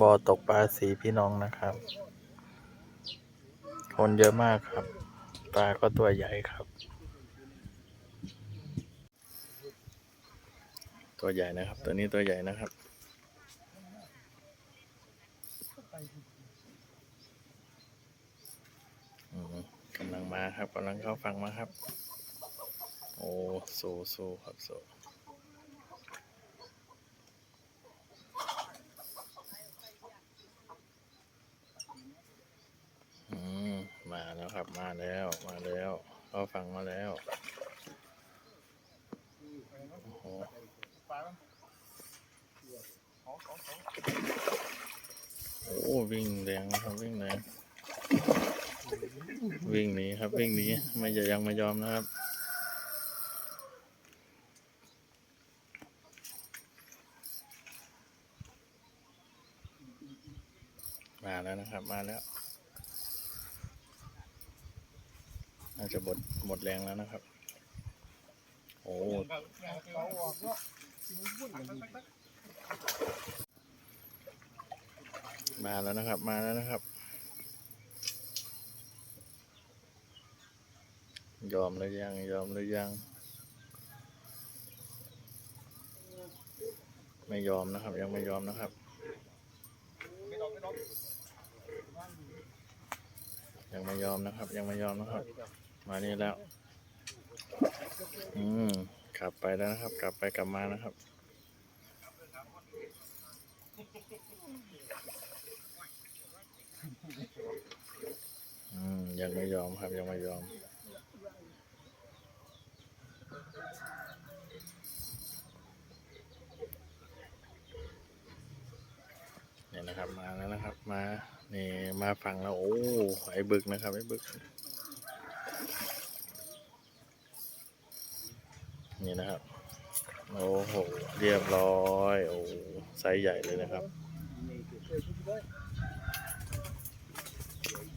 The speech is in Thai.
บ่อตกปลาสีพี่น้องนะครับ คนเยอะมากครับ ปลาก็ตัวใหญ่ครับ ตัวใหญ่นะครับ ตัวนี้ตัวใหญ่นะครับกำลังมาครับกำลังเข้าฟังมาครับ โอ้สูสู้ครับสู้มมา แล้วครับมาแล้วมาแล้วเข้าฟังมาแล้วโอ้โหโอ้วิ่งแรงนะครับวิ่งแรงวิ่งหนีครับวิ่งหนีไม่จะยังไม่ยอมนะครับมาแล้วนะครับมาแล้ว น่าจะหมดหมดแรงแล้วนะครับ โอ้มาแล้วนะครับ มาแล้วนะครับ ยอมหรือยัง ยอมหรือยัง ไม่ยอมนะครับ ยังไม่ยอมนะครับ ยังไม่ยอมนะครับ ยังไม่ยอมนะครับ มานี่แล้ว อืมกลับไปแล้วนะครับ กลับไปกลับมานะครับ อืม ยังไม่ยอมครับ ยังไม่ยอมเนี่ยนะครับ มาแล้วนะครับ มา นี่ มาฟังแล้ว โอ้ ไอ้บึกนะครับ ไอ้บึก นี่นะครับ โอ้โห เรียบร้อย โอ้ไซส์ใหญ่เลยนะครับ